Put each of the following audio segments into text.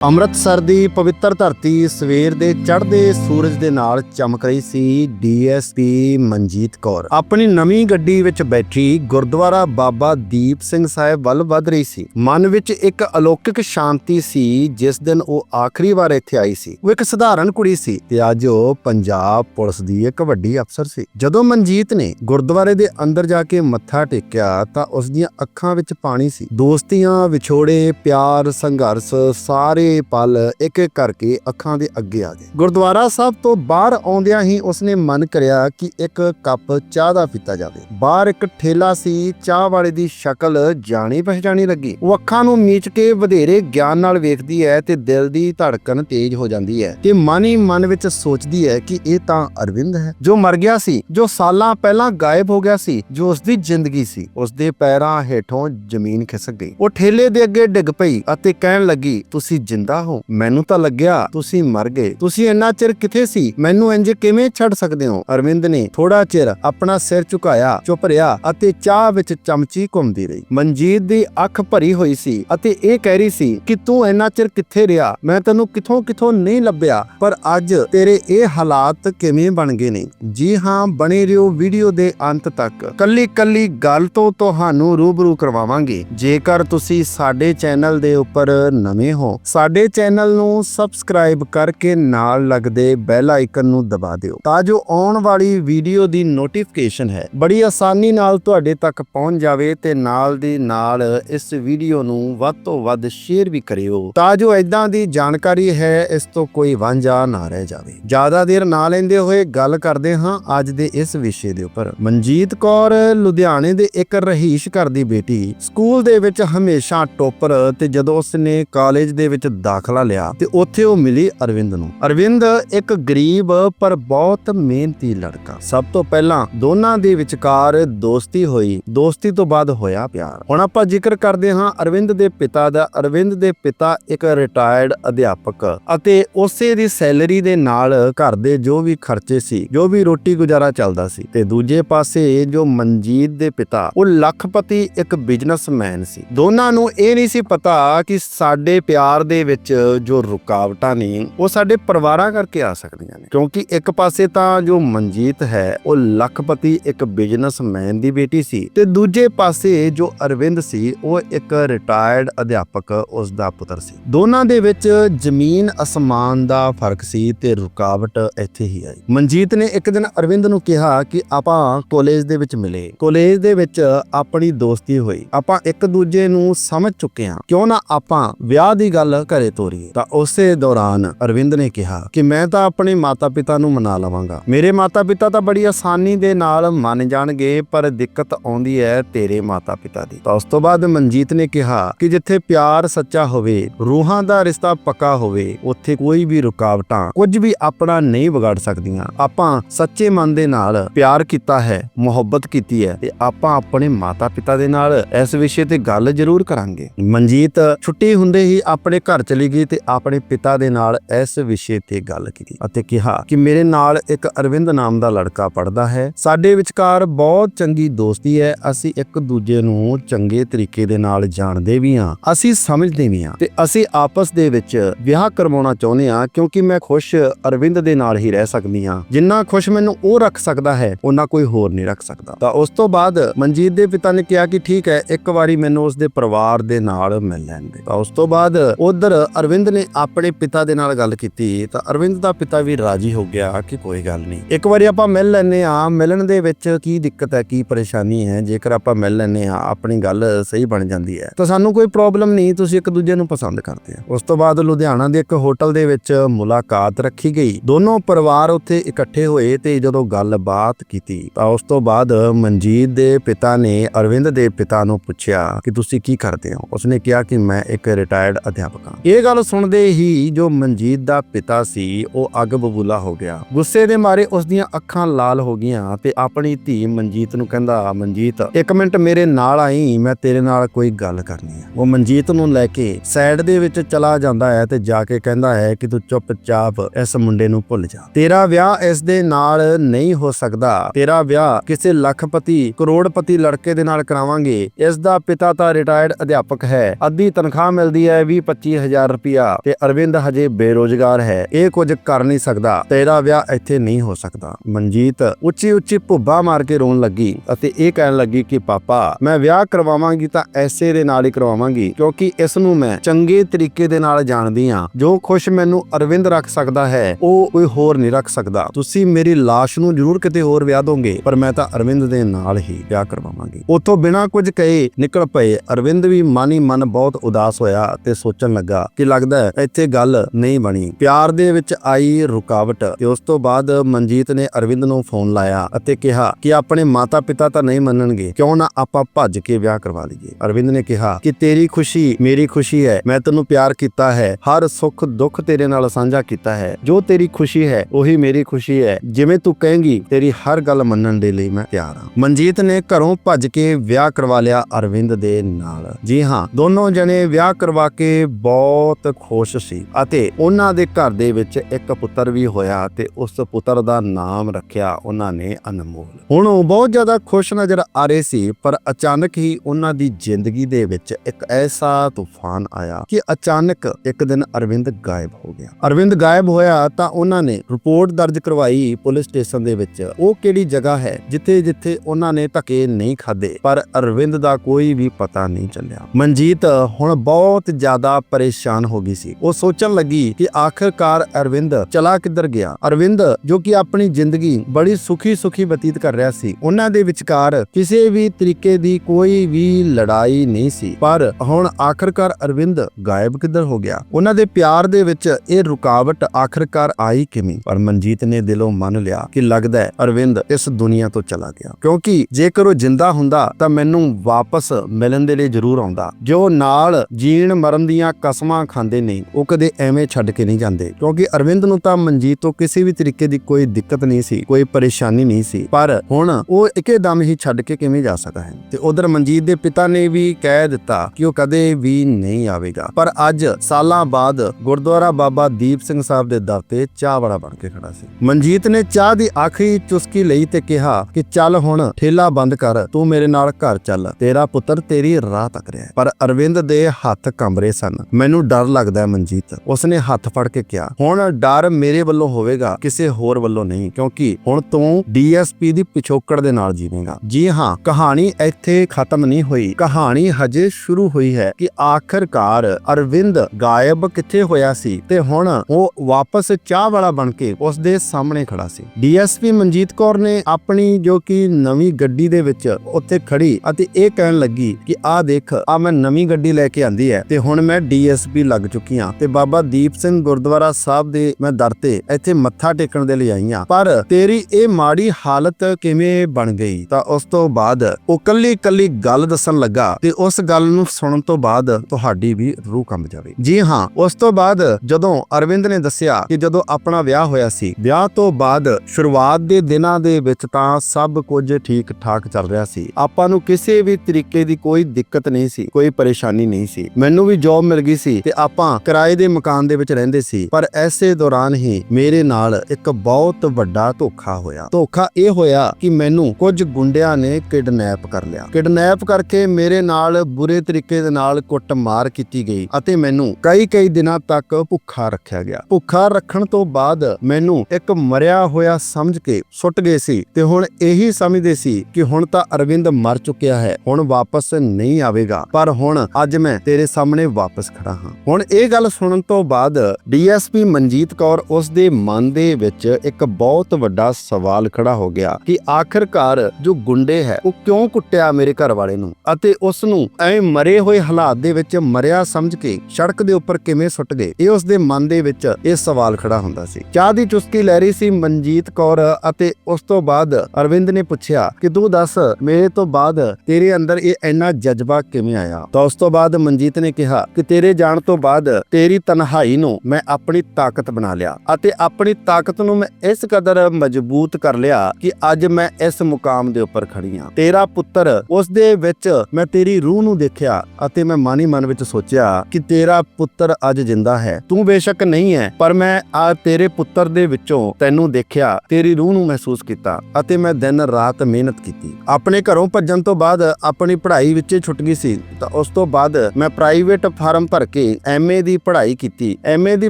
ਅੰਮ੍ਰਿਤਸਰ ਦੀ ਪਵਿੱਤਰ ਧਰਤੀ ਸਵੇਰ ਦੇ ਚੜ੍ਹਦੇ ਸੂਰਜ ਦੇ ਨਾਲ ਚਮਕ ਰਹੀ ਸੀ ਡੀਐਸਪੀ ਮਨਜੀਤ ਕੌਰ। ਆਪਣੀ ਨਵੀਂ ਗੱਡੀ ਵਿੱਚ ਬੈਠੀ ਗੁਰਦੁਆਰਾ ਬਾਬਾ ਦੀਪ ਸਿੰਘ ਸਾਹਿਬ ਵੱਲ ਵੱਧ ਰਹੀ ਸੀ। ਮਨ ਵਿੱਚ ਇੱਕ ਅਲੌਕਿਕ ਸ਼ਾਂਤੀ ਸੀ, ਜਿਸ ਦਿਨ ਉਹ ਆਖਰੀ ਵਾਰ ਇੱਥੇ ਆਈ ਸੀ। ਉਹ ਇੱਕ ਸਧਾਰਨ ਕੁੜੀ ਸੀ ਤੇ ਅੱਜ ਉਹ ਪੰਜਾਬ ਪੁਲਿਸ ਦੀ ਇੱਕ ਵੱਡੀ ਅਫਸਰ ਸੀ। ਜਦੋਂ ਮਨਜੀਤ ਨੇ ਗੁਰਦੁਆਰੇ ਦੇ ਅੰਦਰ ਜਾ ਕੇ ਮੱਥਾ ਟੇਕਿਆ ਤਾਂ ਉਸ ਦੀਆਂ ਅੱਖਾਂ ਵਿੱਚ ਪਾਣੀ ਸੀ। ਦੋਸਤੀਆਂ, ਵਿਛੋੜੇ, ਪਿਆਰ, ਸੰਘਰਸ਼, ਸਾਰੇ ਪਲ ਇੱਕ ਕਰਕੇ ਅੱਖਾਂ ਦੇ ਅੱਗੇ ਆ ਗਏ। ਗੁਰਦੁਆਰਾ ਸਾਹਿਬ ਤੋਂ ਬਾਹਰ ਆਉਂਦਿਆਂ ਹੀ ਉਸਨੇ ਮਨ ਕਰਿਆ ਕਿ ਇੱਕ ਕੱਪ ਚਾਹ ਦਾ ਪੀਤਾ ਜਾਵੇ। ਬਾਹਰ ਇੱਕ ਠੇਲਾ ਸੀ, ਚਾਹ ਵਾਲੇ ਦੀ ਸ਼ਕਲ ਜਾਣੀ ਪਛਾਣੀ ਲੱਗੀ। ਉਹ ਅੱਖਾਂ ਨੂੰ ਮੀਚ ਕੇ ਵਧੇਰੇ ਗਿਆਨ ਨਾਲ ਵੇਖਦੀ ਹੈ ਤੇ ਦਿਲ ਦੀ ਧੜਕਨ ਤੇਜ਼ ਹੋ ਜਾਂਦੀ ਹੈ ਤੇ ਮਨ ਹੀ ਮਨ ਵਿੱਚ ਸੋਚਦੀ ਹੈ ਕਿ ਇਹ ਤਾਂ ਅਰਵਿੰਦ ਹੈ, ਜੋ ਮਰ ਗਿਆ ਸੀ, ਜੋ ਸਾਲਾਂ ਪਹਿਲਾਂ ਗਾਇਬ ਹੋ ਗਿਆ ਸੀ, ਜੋ ਉਸਦੀ ਜ਼ਿੰਦਗੀ ਸੀ। ਉਸਦੇ ਪੈਰਾਂ ਹੇਠੋਂ ਜ਼ਮੀਨ ਖਿਸਕ ਗਈ। ਉਹ ਠੇਲੇ ਦੇ ਅੱਗੇ ਡਿੱਗ ਪਈ ਅਤੇ ਕਹਿਣ ਲੱਗੀ, ਤੁਸੀਂ ਜਿੰਦਾ ਹੋ? ਮੈਨੂੰ ਤਾਂ ਲੱਗਿਆ ਤੁਸੀਂ ਮਰ ਗਏ। ਤੁਸੀਂ ਇੰਨਾ ਚਿਰ ਕਿੱਥੇ ਸੀ? ਮੈਨੂੰ ਇੰਜ ਕਿਵੇਂ ਛੱਡ ਸਕਦੇ ਹੋ? ਅਰਵਿੰਦ ਨੇ ਥੋੜਾ ਚਿਰ ਆਪਣਾ ਸਿਰ ਝੁਕਾਇਆ, ਚੁੱਪ ਰਿਹਾ ਅਤੇ ਚਾਹ ਵਿੱਚ ਚਮਚੀ ਘੁੰਮਦੀ ਰਹੀ। ਮਨਜੀਤ ਦੀ ਅੱਖ ਭਰੀ ਹੋਈ ਸੀ ਅਤੇ ਇਹ ਕਹਿ ਰਹੀ ਸੀ ਕਿ ਤੂੰ ਇੰਨਾ ਚਿਰ ਕਿੱਥੇ ਰਿਹਾ? ਮੈਂ ਤੈਨੂੰ ਕਿਥੋਂ ਕਿਥੋਂ ਨਹੀਂ ਲੱਭਿਆ, ਪਰ ਅੱਜ ਤੇਰੇ ਇਹ ਹਾਲਾਤ ਕਿਵੇਂ ਬਣ ਗਏ ਨੇ? ਜੀ ਹਾਂ, ਬਣੇ ਰਹੋ ਵੀਡੀਓ ਦੇ ਅੰਤ ਤੱਕ। ਕੱਲੀ ਕੱਲੀ ਗੱਲ ਤੋਂ ਤੁਹਾਨੂੰ ਰੂਬਰੂ ਕਰਵਾਵਾਂਗੇ। ਜੇਕਰ ਤੁਸੀਂ ਸਾਡੇ ਚੈਨਲ ਦੇ ਉੱਪਰ ਨਵੇਂ ਹੋ, ਸਾਡੇ ਚੈਨਲ ਨੂੰ ਸਬਸਕ੍ਰਾਈਬ ਕਰਕੇ ਨਾਲ ਲੱਗਦੇ ਬੈਲ ਆਈਕਨ ਨੂੰ ਦਬਾ ਦਿਓ ਤਾਂ ਜੋ ਆਉਣ ਵਾਲੀ ਵੀਡੀਓ ਦੀ ਨੋਟੀਫਿਕੇਸ਼ਨ ਹੈ। ਬੜੀ ਆਸਾਨੀ ਨਾਲ ਤੁਹਾਡੇ ਤੱਕ ਪਹੁੰਚ ਜਾਵੇ ਤੇ ਨਾਲ ਦੀ ਨਾਲ ਇਸ ਵੀਡੀਓ ਨੂੰ ਵੱਧ ਤੋਂ ਵੱਧ ਸ਼ੇਅਰ ਵੀ ਕਰਿਓ ਤਾਂ ਜੋ ਇਦਾਂ ਦੀ ਜਾਣਕਾਰੀ ਹੈ, ਇਸ ਤੋਂ ਕੋਈ ਵਾਂਝਾ ਨਾ ਰਹਿ ਜਾਵੇ। ਜ਼ਿਆਦਾ ਦੇਰ ਨਾ ਲੈਂਦੇ ਹੋਏ ਗੱਲ ਕਰਦੇ ਹਾਂ ਅੱਜ ਦੇ ਇਸ ਵਿਸ਼ੇ ਦੇ ਉੱਪਰ। ਮਨਜੀਤ ਕੌਰ ਲੁਧਿਆਣੇ ਦੇ ਇੱਕ ਰਹੀਸ਼ ਘਰ ਦੀ ਬੇਟੀ, ਸਕੂਲ ਦੇ ਵਿੱਚ ਹਮੇਸ਼ਾ ਟੋਪਰ ਤੇ ਜਦੋਂ ਉਸਨੇ ਕਾਲਜ ਦੇ ਵਿੱਚ ਦਾਖਲਾ ਲਿਆ ਤੇ ਉੱਥੇ ਉਹ ਮਿਲੀ ਅਰਵਿੰਦ ਨੂੰ। ਅਰਵਿੰਦ ਇੱਕ ਗਰੀਬ ਪਰ ਬਹੁਤ ਮਿਹਨਤੀ ਲੜਕਾ। ਸਭ ਤੋਂ ਪਹਿਲਾਂ ਦੋਨਾਂ ਦੇ ਵਿਚਕਾਰ ਦੋਸਤੀ ਹੋਈ। ਦੋਸਤੀ ਤੋਂ ਬਾਅਦ ਹੋਇਆ ਪਿਆਰ। ਹੁਣ ਆਪਾਂ ਜ਼ਿਕਰ ਕਰਦੇ ਹਾਂ ਅਰਵਿੰਦ ਦੇ ਪਿਤਾ ਦਾ। ਅਰਵਿੰਦ ਦੇ ਪਿਤਾ ਇੱਕ ਰਿਟਾਇਰਡ ਅਧਿਆਪਕ ਅਤੇ ਉਸੇ ਦੀ ਸੈਲਰੀ ਦੇ ਨਾਲ ਘਰ ਦੇ ਜੋ ਵੀ ਖਰਚੇ ਸੀ, ਜੋ ਵੀ ਰੋਟੀ ਗੁਜ਼ਾਰਾ ਚੱਲਦਾ ਸੀ ਤੇ ਦੂਜੇ ਪਾਸੇ ਜੋ ਮਨਜੀਤ ਦੇ ਪਿਤਾ, ਉਹ ਲੱਖਪਤੀ ਇੱਕ ਬਿਜ਼ਨਸਮੈਨ ਸੀ। ਦੋਨਾਂ ਨੂੰ ਇਹ ਨਹੀਂ ਸੀ ਪਤਾ ਕਿ ਸਾਡੇ ਪਿਆਰ ਦੇ ਵਿੱਚ ਜੋ ਰੁਕਾਵਟਾਂ ਨੇ, ਉਹ ਸਾਡੇ ਪਰਿਵਾਰਾਂ ਕਰਕੇ ਆ ਸਕਦੀਆਂ ਨੇ। ਕਿਉਂਕਿ ਇੱਕ ਪਾਸੇ ਤਾਂ ਜੋ ਮਨਜੀਤ ਹੈ, ਉਹ ਲੱਖਪਤੀ ਇੱਕ ਬਿਜ਼ਨਸਮੈਨ ਦੀ ਬੇਟੀ ਸੀ ਤੇ ਦੂਜੇ ਪਾਸੇ ਜੋ ਅਰਵਿੰਦ ਸੀ, ਉਹ ਇੱਕ ਰਿਟਾਇਰਡ ਅਧਿਆਪਕ ਉਸ ਦਾ ਪੁੱਤਰ ਸੀ। ਦੋਨਾਂ ਦੇ ਵਿੱਚ ਜ਼ਮੀਨ ਅਸਮਾਨ ਦਾ ਫ਼ਰਕ ਸੀ ਤੇ ਰੁਕਾਵਟ ਇੱਥੇ ਹੀ ਆਈ। ਮਨਜੀਤ ਨੇ ਇੱਕ ਦਿਨ ਅਰਵਿੰਦ ਨੂੰ ਕਿਹਾ ਕਿ ਆਪਾਂ ਕਾਲਜ ਦੇ ਵਿੱਚ ਮਿਲੇ। ਕਾਲਜ ਦੇ ਵਿੱਚ ਆਪਣੀ ਦੋਸਤੀ ਹੋਈ। ਆਪਾਂ ਇੱਕ ਦੂਜੇ ਨੂੰ ਸਮਝ ਚੁੱਕੇ ਹਾਂ। ਕਿਉਂ ਨਾ ਆਪਾਂ ਵਿਆਹ ਦੀ ਗੱਲ ਘਰੇ ਤੋਰੀਏ। ਤਾਂ ਉਸੇ ਦੌਰਾਨ ਅਰਵਿੰਦ ਨੇ ਕਿਹਾ ਕਿ ਮੈਂ ਤਾਂ ਆਪਣੇ ਮਾਤਾ-ਪਿਤਾ ਨੂੰ ਮਨਾ ਲਵਾਂਗਾ। ਮੇਰੇ ਮਾਤਾ-ਪਿਤਾ ਤਾਂ ਬੜੀ ਆਸਾਨੀ ਦੇ ਨਾਲ ਮੰਨ ਜਾਣਗੇ, ਪਰ ਦਿੱਕਤ ਆਉਂਦੀ ਹੈ ਤੇਰੇ ਮਾਤਾ-ਪਿਤਾ ਦੀ। ਤਾਂ ਉਸ ਤੋਂ ਬਾਅਦ ਮਨਜੀਤ ਨੇ ਕਿਹਾ ਕਿ ਜਿੱਥੇ ਪਿਆਰ ਸੱਚਾ ਹੋਵੇ, ਰੂਹਾਂ ਦਾ ਰਿਸ਼ਤਾ ਪੱਕਾ ਹੋਵੇ, ਉੱਥੇ ਕੋਈ ਵੀ ਰੁਕਾਵਟਾਂ ਕੁਝ ਵੀ ਆਪਣਾ ਨਹੀਂ ਵਿਗਾੜ ਸਕਦੀਆਂ। ਆਪਾਂ ਸੱਚੇ ਮਨ ਦੇ ਨਾਲ ਪਿਆਰ ਕੀਤਾ ਹੈ, ਮੁਹੱਬਤ ਕੀਤੀ ਹੈ ਤੇ ਆਪਾਂ ਆਪਣੇ ਮਾਤਾ-ਪਿਤਾ ਦੇ ਨਾਲ ਇਸ ਵਿਸ਼ੇ ਤੇ ਗੱਲ ਜ਼ਰੂਰ ਕਰਾਂਗੇ। ਮਨਜੀਤ ਛੁੱਟੀ ਹੁੰਦੇ ਹੀ ਆਪਣੇ ਘਰ ਚਲੀ ਗਈ ਤੇ ਆਪਣੇ ਪਿਤਾ ਦੇ ਨਾਲ ਇਸ ਵਿਸ਼ੇ ਤੇ ਗੱਲ ਕੀਤੀ ਅਤੇ ਕਿਹਾ ਕਿ ਮੇਰੇ ਨਾਲ ਇੱਕ ਅਰਵਿੰਦ ਨਾਮ ਦਾ ਲੜਕਾ ਪੜਦਾ ਹੈ। ਸਾਡੇ ਵਿਚਕਾਰ ਬਹੁਤ ਚੰਗੀ ਦੋਸਤੀ ਹੈ। ਅਸੀਂ ਇੱਕ ਦੂਜੇ ਨੂੰ ਚੰਗੇ ਤਰੀਕੇ ਦੇ ਨਾਲ ਜਾਣਦੇ ਵੀ ਹਾਂ। ਅਸੀਂ ਸਮਝਦੇ ਵੀ ਹਾਂ ਤੇ ਅਸੀਂ ਆਪਸ ਦੇ ਵਿੱਚ ਵਿਆਹ ਕਰਵਾਉਣਾ ਚਾਹੁੰਦੇ ਹਾਂ ਕਿਉਂਕਿ ਮੈਂ ਖੁਸ਼ ਅਰਵਿੰਦ ਦੇ ਨਾਲ ਹੀ ਰਹਿ ਸਕਦੀ ਹਾਂ। ਜਿੰਨਾ ਖੁਸ਼ ਮੈਨੂੰ ਉਹ ਰੱਖ ਸਕਦਾ ਹੈ ਉਹਨਾਂ ਕੋਈ ਹੋਰ ਨਹੀਂ ਰੱਖ ਸਕਦਾ। ਤਾਂ ਉਸ ਤੋਂ ਬਾਅਦ ਮਨਜੀਤ ਦੇ ਪਿਤਾ ਨੇ ਕਿਹਾ ਕਿ ਠੀਕ ਹੈ, ਇੱਕ ਵਾਰੀ ਮੈਨੂੰ ਉਸ ਦੇ ਪਰਿਵਾਰ ਦੇ ਨਾਲ ਮਿਲ ਲੈਣ ਦੇ। ਤਾਂ ਉਸ ਤੋਂ ਬਾਅਦ ਉਧਰ ਅਰਵਿੰਦ ਨੇ ਆਪਣੇ ਪਿਤਾ ਦੇ ਨਾਲ ਗੱਲ ਕੀਤੀ, ਤਾਂ ਅਰਵਿੰਦ ਦਾ ਪਿਤਾ ਵੀ ਰਾਜੀ ਹੋ ਗਿਆ ਕਿ ਕੋਈ ਗੱਲ ਨਹੀਂ। ਇੱਕ ਵਾਰੀ ਆਪਾਂ ਮਿਲ ਲੈਨੇ ਆ ਮਿਲਣ ਦੇ ਵਿੱਚ ਕੀ ਦਿੱਕਤ ਹੈ, ਕੀ ਪਰੇਸ਼ਾਨੀ ਹੈ? ਜੇਕਰ ਆਪਾਂ ਮਿਲ ਲੈਨੇ ਆ ਆਪਣੀ ਗੱਲ ਸਹੀ ਬਣ ਜਾਂਦੀ ਹੈ। ਤਾਂ ਸਾਨੂੰ ਕੋਈ ਪ੍ਰੋਬਲਮ ਨਹੀਂ, ਤੁਸੀਂ ਇੱਕ ਦੂਜੇ ਨੂੰ ਪਸੰਦ ਕਰਦੇ ਆ ਉਸ ਤੋਂ ਬਾਅਦ ਲੁਧਿਆਣਾ ਦੇ ਇੱਕ ਹੋਟਲ ਦੇ ਵਿੱਚ ਮੁਲਾਕਾਤ ਰੱਖੀ ਗਈ। ਦੋਨੋਂ ਪਰਿਵਾਰ ਉੱਥੇ ਇਕੱਠੇ ਹੋਏ ਤੇ ਜਦੋਂ ਗੱਲਬਾਤ ਕੀਤੀ, ਤਾਂ ਉਸ ਤੋਂ ਬਾਅਦ ਮਨਜੀਤ ਦੇ ਪਿਤਾ ਨੇ ਅਰਵਿੰਦ ਦੇ ਪਿਤਾ ਨੂੰ ਪੁੱਛਿਆ ਕਿ ਤੁਸੀਂ ਕੀ ਕਰਦੇ ਹੋ? ਉਸਨੇ ਕਿਹਾ ਕਿ ਮੈਂ ਇੱਕ ਰਿਟਾਇਰਡ ਅਧਿਆਪਕ ਹਾਂ। ਇਹ ਗੱਲ ਸੁਣਦੇ ਹੀ ਜੋ ਮਨਜੀਤ ਦਾ ਪਿਤਾ ਸੀ, ਉਹ ਅੱਗ ਬਬੂਲਾ ਹੋ ਗਿਆ। ਗੁੱਸੇ ਦੇ ਮਾਰੇ ਉਸ ਦੀਆਂ ਅੱਖਾਂ ਲਾਲ ਹੋ ਗਈਆਂ ਤੇ ਆਪਣੀ ਧੀ ਮਨਜੀਤ ਨੂੰ ਕਹਿੰਦਾ, ਮਨਜੀਤ, ਇੱਕ ਮਿੰਟ ਮੇਰੇ ਨਾਲ ਆਈ, ਮੈਂ ਤੇਰੇ ਨਾਲ ਕੋਈ ਗੱਲ ਕਰਨੀ ਹੈ ਉਹ ਮਨਜੀਤ ਨੂੰ ਲੈ ਕੇ ਸਾਈਡ ਦੇ ਵਿੱਚ ਚਲਾ ਜਾਂਦਾ ਹੈ ਤੇ ਜਾ ਕੇ ਕਹਿੰਦਾ ਹੈ ਕਿ ਤੂੰ ਚੁੱਪਚਾਪ ਇਸ ਮੁੰਡੇ ਨੂੰ ਭੁੱਲ ਜਾ। ਤੇਰਾ ਵਿਆਹ ਇਸ ਦੇ ਨਾਲ ਨਹੀਂ ਹੋ ਸਕਦਾ। ਤੇਰਾ ਵਿਆਹ ਕਿਸੇ ਲੱਖਪਤੀ, ਕਰੋੜਪਤੀ ਲੜਕੇ ਦੇ ਨਾਲ ਕਰਾਵਾਂਗੇ। ਇਸ ਦਾ ਪਿਤਾ ਤਾਂ ਰਿਟਾਇਰਡ ਅਧਿਆਪਕ ਹੈ। ਅੱਧੀ ਤਨਖਾਹ ਮਿਲਦੀ ਹੈ 20 25000 25000 ਰੁਪਿਆ ਤੇ ਅਰਵਿੰਦ ਹਜੇ ਬੇਰੋਜ਼ਗਾਰ ਹੈ। ਇਹ ਕੁਝ ਕਰ ਨਹੀਂ ਸਕਦਾ। ਤੇਰਾ ਵਿਆਹ ਇੱਥੇ ਨਹੀਂ ਹੋ ਸਕਦਾ। ਮਨਜੀਤ ਉੱਚੀ ਉੱਚੀ ਭੁੱਬਾ ਮਾਰ ਕੇ ਰੋਣ ਲੱਗੀ ਅਤੇ ਇਹ ਕਹਿਣ ਲੱਗੀ ਕਿ, ਪਾਪਾ, ਮੈਂ ਵਿਆਹ ਕਰਵਾਵਾਂਗੀ ਤਾਂ ਐਸੇ ਦੇ ਨਾਲ ਹੀ ਕਰਵਾਵਾਂਗੀ, ਕਿਉਂਕਿ ਇਸ ਨੂੰ ਮੈਂ ਚੰਗੇ ਤਰੀਕੇ ਦੇ ਨਾਲ ਜਾਣਦੀ ਹਾਂ। ਜੋ ਖੁਸ਼ ਮੈਨੂੰ ਅਰਵਿੰਦ ਰੱਖ ਸਕਦਾ ਹੈ, ਉਹ ਕੋਈ ਹੋਰ ਨਹੀਂ ਰੱਖ ਸਕਦਾ। ਤੁਸੀਂ ਮੇਰੀ ਲਾਸ਼ ਨੂੰ ਜ਼ਰੂਰ ਕਿਤੇ ਹੋਰ ਵਿਆਹ ਦੋਗੇ, ਪਰ ਮੈਂ ਤਾਂ ਅਰਵਿੰਦ ਦੇ ਨਾਲ ਹੀ ਵਿਆਹ ਕਰਵਾਵਾਂਗੀ। ਉਥੋਂ ਬਿਨਾਂ ਕੁਝ ਕਹੇ ਨਿਕਲ ਪਏ। ਅਰਵਿੰਦ ਵੀ ਮਨ ਹੀ ਮਨ ਬਹੁਤ ਉਦਾਸ ਹੋਇਆ ਤੇ ਸੋਚਣ ਲੱਗਾ ਕਿ ਲੱਗਦਾ ਹੈ ਇੱਥੇ ਗੱਲ ਨਹੀਂ ਬਣੀ। ਪਿਆਰ ਦੇ ਵਿੱਚ ਆਈ ਰੁਕਾਵਟ ਤੇ ਉਸ ਤੋਂ ਬਾਅਦ ਮਨਜੀਤ ਨੇ ਅਰਵਿੰਦ ਨੂੰ ਫੋਨ ਲਾਇਆ ਅਤੇ ਕਿਹਾ ਕਿ ਆਪਣੇ ਮਾਤਾ-ਪਿਤਾ ਤਾਂ ਨਹੀਂ ਮੰਨਣਗੇ, ਕਿਉਂ ਨਾ ਆਪਾਂ ਭੱਜ ਕੇ ਵਿਆਹ ਕਰਵਾ ਲਈਏ। ਅਰਵਿੰਦ ਨੇ ਕਿਹਾ ਕਿ ਤੇਰੀ ਖੁਸ਼ੀ ਮੇਰੀ ਖੁਸ਼ੀ ਹੈ, ਮੈਂ ਤੈਨੂੰ ਪਿਆਰ ਕੀਤਾ ਹੈ, ਹਰ ਸੁੱਖ ਦੁੱਖ ਤੇਰੇ ਨਾਲ ਸਾਂਝਾ ਕੀਤਾ ਹੈ, ਜੋ ਤੇਰੀ ਖੁਸ਼ੀ ਹੈ, ਉਹੀ ਮੇਰੀ ਖੁਸ਼ੀ ਹੈ, ਜਿਵੇਂ ਤੂੰ ਕਹੇਂਗੀ, ਤੇਰੀ ਹਰ ਗੱਲ ਮੰਨਣ ਦੇ ਲਈ ਮੈਂ ਤਿਆਰ ਹਾਂ। ਮਨਜੀਤ ਨੇ ਘਰੋਂ ਭੱਜ ਕੇ ਵਿਆਹ ਕਰਵਾ ਲਿਆ ਅਰਵਿੰਦ ਦੇ ਨਾਲ। ਜੀ ਹਾਂ, ਦੋਨੋਂ ਜਣੇ ਵਿਆਹ ਕਰਵਾ ਕੇ ਬਹੁਤ ਬਹੁਤ ਖੁਸ਼ ਸੀ ਅਤੇ ਉਹਨਾਂ ਦੇ ਘਰ ਦੇ ਵਿੱਚ ਇੱਕ ਪੁੱਤਰ ਵੀ ਹੋਇਆ ਤੇ ਉਸ ਪੁੱਤਰ ਦਾ ਨਾਮ ਰੱਖਿਆ ਉਹਨਾਂ ਨੇ ਅਨਮੋਲ। ਹੁਣ ਉਹ ਬਹੁਤ ਜ਼ਿਆਦਾ ਖੁਸ਼ ਨਜ਼ਰ ਆ ਰਹੇ ਸੀ, ਪਰ ਅਚਾਨਕ ਹੀ ਉਹਨਾਂ ਦੀ ਜ਼ਿੰਦਗੀ ਦੇ ਵਿੱਚ ਇੱਕ ਐਸਾ ਤੂਫਾਨ ਆਇਆ ਕਿ ਅਚਾਨਕ ਇੱਕ ਦਿਨ ਅਰਵਿੰਦ ਗਾਇਬ ਹੋ ਗਿਆ। ਅਰਵਿੰਦ ਗਾਇਬ ਹੋਇਆ ਤਾਂ ਉਹਨਾਂ ਨੇ ਰਿਪੋਰਟ ਦਰਜ ਕਰਵਾਈ ਪੁਲਿਸ ਸਟੇਸ਼ਨ ਦੇ ਵਿੱਚ, ਉਹ ਕਿਹੜੀ ਜਗ੍ਹਾ ਹੈ ਜਿੱਥੇ ਜਿੱਥੇ ਉਹਨਾਂ ਨੇ ਧੱਕੇ ਨਹੀਂ ਖਾਦੇ ਪਰ ਅਰਵਿੰਦ ਦਾ ਕੋਈ ਵੀ ਪਤਾ ਨਹੀਂ ਚੱਲਿਆ। ਮਨਜੀਤ ਹੁਣ ਬਹੁਤ ਜ਼ਿਆਦਾ ਪਰੇਸ਼ਾਨ ਹੋ ਗਈ ਸੀ। ਉਹ ਸੋਚਣ ਲੱਗੀ ਕਿ ਆਖਰਕਾਰ ਅਰਵਿੰਦ ਚਲਾ ਕਿੱਧਰ ਗਿਆ? ਅਰਵਿੰਦ, ਜੋ ਕਿ ਆਪਣੀ ਜ਼ਿੰਦਗੀ ਬੜੀ ਸੁਖੀ ਸੁਖੀ ਬਤੀਤ ਕਰ ਰਿਹਾ ਸੀ, ਉਹਨਾਂ ਦੇ ਵਿਚਕਾਰ ਕਿਸੇ ਵੀ ਤਰੀਕੇ ਦੀ ਕੋਈ ਵੀ ਲੜਾਈ ਨਹੀਂ ਸੀ। ਪਰ ਹੁਣ ਆਖਰਕਾਰ ਅਰਵਿੰਦ ਗਾਇਬ ਕਿੱਧਰ ਹੋ ਗਿਆ? ਉਹਨਾਂ ਦੇ ਪਿਆਰ ਦੇ ਵਿੱਚ ਇਹ ਰੁਕਾਵਟ ਆਖਰਕਾਰ ਆਈ ਕਿਵੇਂ? ਪਰ ਮਨਜੀਤ ਨੇ ਦਿਲੋਂ ਮੰਨ ਲਿਆ ਕਿ ਲੱਗਦਾ ਹੈ ਅਰਵਿੰਦ ਇਸ ਦੁਨੀਆ ਤੋਂ ਚਲਾ ਗਿਆ। ਕਿਉਂਕਿ ਜੇਕਰ ਉਹ ਜਿੰਦਾ ਹੁੰਦਾ ਤਾਂ ਮੈਨੂੰ ਵਾਪਸ ਮਿਲਣ ਦੇ ਲਈ ਜ਼ਰੂਰ ਆਉਂਦਾ। ਜੋ ਨਾਲ ਜੀਣ ਮਰਨ ਦੀਆਂ ਕਸਮਾਂ ਖਾਂਦੇ ਨਹੀਂ, ਉਹ ਕਦੇ ਐਵੇਂ ਛੱਡ ਕੇ ਨਹੀਂ ਜਾਂਦੇ। ਕਿਉਂਕਿ ਅਰਵਿੰਦ ਨੂੰ ਤਾਂ ਮਨਜੀਤ ਤੋਂ ਕਿਸੇ ਵੀ ਤਰੀਕੇ ਦੀ ਕੋਈ ਦਿੱਕਤ ਨਹੀਂ ਸੀ, ਕੋਈ ਪਰੇਸ਼ਾਨੀ ਨਹੀਂ ਸੀ। ਪਰ ਹੁਣ ਉਹ ਇੱਕੇਦਮ ਹੀ ਛੱਡ ਕੇ ਕਿਵੇਂ ਜਾ ਸਕਦਾ ਹੈ? ਤੇ ਉਧਰ ਮਨਜੀਤ ਦੇ ਪਿਤਾ ਨੇ ਵੀ ਕਹਿ ਦਿੱਤਾ ਕਿ ਉਹ ਕਦੇ ਵੀ ਨਹੀਂ ਆਵੇਗਾ। ਪਰ ਅੱਜ ਸਾਲਾਂ ਬਾਅਦ ਗੁਰਦੁਆਰਾ ਬਾਬਾ ਦੀਪ ਸਿੰਘ ਸਾਹਿਬ ਦੇ ਦਰ ਤੇ ਚਾਹ ਵਾਲਾ ਬਣ ਕੇ ਖੜਾ ਸੀ। ਮਨਜੀਤ ਨੇ ਚਾਹ ਦੀ ਆਖਰੀ ਚੁਸਕੀ ਲਈ ਤੇ ਕਿਹਾ ਕਿ ਚੱਲ ਹੁਣ ਠੇਲਾ ਬੰਦ ਕਰ, ਤੂੰ ਮੇਰੇ ਨਾਲ ਘਰ ਚੱਲ, ਤੇਰਾ ਪੁੱਤਰ ਤੇਰੀ ਰਾਹ ਤੱਕ ਰਿਹਾ ਪਰ ਅਰਵਿੰਦ ਦੇ ਹੱਥ ਕੰਬਰੇ ਸਨ। ਮੈਨੂੰ ਡਰ ਲੱਗਦਾ ਹੈ ਮਨਜੀਤ। ਉਸਨੇ ਹੱਥ ਫੜ ਕੇ ਕਿਹਾ, ਹੁਣ ਡਰ ਮੇਰੇ ਵੱਲੋਂ ਹੋਵੇਗਾ, ਕਿਸੇ ਹੋਰ ਵੱਲੋਂ ਨਹੀਂ, ਕਿਉਂਕਿ ਹੁਣ ਤੂੰ ਡੀਐਸਪੀ ਦੀ ਪਿਛੋਕੜ ਦੇ ਨਾਲ ਜੀਵੇਂਗਾ। ਜੀ ਹਾਂ, ਕਹਾਣੀ ਇੱਥੇ ਖਤਮ ਨਹੀਂ ਹੋਈ। ਕਹਾਣੀ ਹਜੇ ਸ਼ੁਰੂ ਹੋਈ ਹੈ ਕਿ ਆਖਰਕਾਰ ਅਰਵਿੰਦ ਗਾਇਬ ਕਿੱਥੇ ਹੋਇਆ ਸੀ ਤੇ ਹੁਣ ਉਹ ਵਾਪਸ ਚਾਹ ਵਾਲਾ ਬਣ ਕੇ ਉਸ ਦੇ ਸਾਹਮਣੇ ਖੜਾ ਸੀ। ਡੀਐਸਪੀ ਮਨਜੀਤ ਕੌਰ ਨੇ ਆਪਣੀ ਜੋ ਕਿ ਨਵੀਂ ਗੱਡੀ ਦੇ ਵਿੱਚ ਉੱਥੇ ਖੜੀ ਅਤੇ ਇਹ ਕਹਿਣ ਲੱਗੀ ਕਿ ਆਹ ਦੇਖ ਆ ਮੈਂ ਨਵੀਂ ਗੱਡੀ ਲੈ ਕੇ ਆਂਦੀ ਹੈ ਤੇ ਹੁਣ ਮੈਂ ਵੀ ਲੱਗ ਚੁੱਕੀਆਂ। ਤੇ ਬਾਬਾ ਦੀਪ ਸਿੰਘ ਗੁਰਦੁਆਰਾ ਸਾਹਿਬ ਦੇ ਮੈਂ ਦਰ ਤੇ ਇੱਥੇ ਮੱਥਾ ਟੇਕਣ ਦੇ ਲਈ ਆਈ ਹਾਂ। ਪਰ ਤੇਰੀ ਇਹ ਮਾੜੀ ਹਾਲਤ ਕਿਵੇਂ ਬਣ ਗਈ? ਤਾਂ ਉਸ ਤੋਂ ਬਾਅਦ ਉਹ ਕੱਲੀ ਕੱਲੀ ਗੱਲ ਦੱਸਣ ਲੱਗਾ ਤੇ ਉਸ ਗੱਲ ਨੂੰ ਸੁਣਨ ਤੋਂ ਬਾਅਦ ਤੁਹਾਡੀ ਵੀ ਰੂਹ ਕੰਬ ਜਾਵੇ। ਜੀ ਹਾਂ, ਉਸ ਤੋਂ ਬਾਅਦ ਜਦੋਂ ਅਰਵਿੰਦ ਨੇ ਦੱਸਿਆ ਕਿ ਜਦੋਂ ਆਪਣਾ ਵਿਆਹ ਹੋਇਆ ਸੀ, ਵਿਆਹ ਤੋਂ ਬਾਅਦ ਸ਼ੁਰੂਆਤ ਦੇ ਦਿਨਾਂ ਦੇ ਵਿੱਚ ਤਾਂ ਸਭ ਕੁਝ ਠੀਕ ਠਾਕ ਚੱਲ ਰਿਹਾ ਸੀ। ਆਪਾਂ ਨੂੰ ਕਿਸੇ ਵੀ ਤਰੀਕੇ ਦੀ ਕੋਈ ਦਿੱਕਤ ਨਹੀਂ ਸੀ, ਕੋਈ ਪਰੇਸ਼ਾਨੀ ਨਹੀਂ ਸੀ। ਮੈਨੂੰ ਵੀ ਜੌਬ ਮਿਲ ਗਈ ਸੀ ਤੇ ਆਪਾਂ ਕਿਰਾਏ ਦੇ ਮਕਾਨ ਦੇ ਵਿੱਚ ਰਹਿੰਦੇ ਸੀ। ਪਰ ਐਸੇ ਦੌਰਾਨ ਹੀ ਮੇਰੇ ਨਾਲ ਇੱਕ ਬਹੁਤ ਵੱਡਾ ਧੋਖਾ ਹੋਇਆ। ਧੋਖਾ ਇਹ ਹੋਇਆ ਕਿ ਮੈਨੂੰ ਕੁਝ ਗੁੰਡਿਆਂ ਨੇ ਕਿਡਨੈਪ ਕਰ ਲਿਆ। ਕਿਡਨੈਪ ਕਰਕੇ ਮੇਰੇ ਨਾਲ ਬੁਰੇ ਤਰੀਕੇ ਦੇ ਨਾਲ ਕੁੱਟਮਾਰ ਕੀਤੀ ਗਈ ਅਤੇ ਮੈਨੂੰ ਕਈ ਕਈ ਦਿਨਾਂ ਤੱਕ ਭੁੱਖਾ ਰੱਖਿਆ ਗਿਆ। ਭੁੱਖਾ ਰੱਖਣ ਤੋਂ ਬਾਅਦ ਮੈਨੂੰ ਇੱਕ ਮਰਿਆ ਹੋਇਆ ਸਮਝ ਕੇ ਸੁੱਟ ਗਏ ਸੀ ਤੇ ਹੁਣ ਇਹੀ ਸਮਝਦੇ ਸੀ ਕਿ ਹੁਣ ਤਾਂ ਅਰਵਿੰਦ ਮਰ ਚੁੱਕਿਆ ਹੈ, ਹੁਣ ਵਾਪਸ ਨਹੀਂ ਆਵੇਗਾ। ਪਰ ਹੁਣ ਅੱਜ ਮੈਂ ਤੇਰੇ ਸਾਹਮਣੇ ਵਾਪਸ ਖੜਾ ਹਾਂ। ਹੁਣ ਇਹ ਗੱਲ ਸੁਣਨ ਤੋਂ ਬਾਅਦ ਡੀਐਸਪੀ ਮਨਜੀਤ ਕੌਰ ਉਸ ਦੇ ਮਨ ਦੇ ਵਿੱਚ ਇੱਕ ਬਹੁਤ ਵੱਡਾ ਸਵਾਲ ਖੜਾ ਹੋ ਗਿਆ ਕਿ ਆਖਰਕਾਰ ਜੋ ਗੁੰਡੇ ਹੈ, ਉਹ ਕਿਉਂ ਕੁੱਟਿਆ ਮੇਰੇ ਘਰ ਵਾਲੇ ਨੂੰ? ਅਤੇ ਉਸ ਨੂੰ ਐ ਮਰੇ ਹੋਏ ਹਾਲਾਤ ਦੇ ਵਿੱਚ ਮਰਿਆ ਸਮਝ ਕੇ ਸੜਕ ਦੇ ਉੱਪਰ ਕਿਵੇਂ ਸੁੱਟ ਗਏ? ਇਹ ਉਸ ਦੇ ਮਨ ਦੇ ਵਿੱਚ ਇਹ ਸਵਾਲ ਖੜਾ ਹੁੰਦਾ ਸੀ। ਚਾਹ ਦੀ ਚੁਸਕੀ ਲੈ ਰਹੀ ਸੀ ਮਨਜੀਤ ਕੌਰ ਅਤੇ ਉਸ ਤੋਂ ਬਾਅਦ ਅਰਵਿੰਦ ਨੇ ਪੁੱਛਿਆ ਕਿ ਤੂੰ ਦੱਸ, ਮੇਰੇ ਤੋਂ ਬਾਅਦ ਤੇਰੇ ਅੰਦਰ ਇਹ ਇੰਨਾ ਜਜ਼ਬਾ ਕਿਵੇਂ ਆਇਆ? ਤਾਂ ਉਸ ਤੋਂ ਬਾਅਦ ਮਨਜੀਤ ਨੇ ਕਿਹਾ ਕਿ ਤੇਰੇ ਜਾਣ ਤੋਂ ਬਾਅਦ ਤੇਰੀ ਤਨਹਾਈ ਨੂੰ ਮੈਂ ਆਪਣੀ ਤਾਕਤ ਬਣਾ ਲਿਆ ਅਤੇ ਆਪਣੀ ਤਾਕਤ ਨੂੰ ਮੈਂ ਇਸ ਕਦਰ ਮਜ਼ਬੂਤ ਕਰ ਲਿਆ ਕਿ ਅੱਜ ਮੈਂ ਇਸ ਮੁਕਾਮ ਦੇ ਉੱਪਰ ਖੜੀ ਹਾਂ। ਤੇਰਾ ਪੁੱਤਰ ਉਸ ਦੇ ਵਿੱਚ ਮੈਂ ਤੇਰੀ ਰੂਹ ਨੂੰ ਦੇਖਿਆ ਅਤੇ ਮੈਂ ਮਨ ਮਨ ਵਿੱਚ ਸੋਚਿਆ ਕਿ ਤੇਰਾ ਪੁੱਤਰ ਅੱਜ ਜਿੰਦਾ ਹੈ। ਤੂੰ ਬੇਸ਼ੱਕ ਨਹੀਂ ਹੈ, ਪਰ ਮੈਂ ਆ ਤੇਰੇ ਪੁੱਤਰ ਦੇ ਵਿੱਚੋਂ ਤੈਨੂੰ ਦੇਖਿਆ, ਤੇਰੀ ਰੂਹ ਨੂੰ ਮਹਿਸੂਸ ਕੀਤਾ ਅਤੇ ਮੈਂ ਦਿਨ ਰਾਤ ਮਿਹਨਤ ਕੀਤੀ। ਆਪਣੇ ਘਰੋਂ ਭੱਜਣ ਤੋਂ ਬਾਅਦ ਆਪਣੀ ਪੜ੍ਹਾਈ ਵਿੱਚ ਛੁੱਟ ਗਈ ਸੀ ਤਾਂ ਉਸ ਤੋਂ ਬਾਅਦ ਮੈਂ ਪ੍ਰਾਈਵੇਟ ਫਾਰਮ ਭਰ ਕੇ ਕੇ ਐਮਏ ਦੀ ਪੜ੍ਹਾਈ ਕੀਤੀ। ਐਮਏ ਦੀ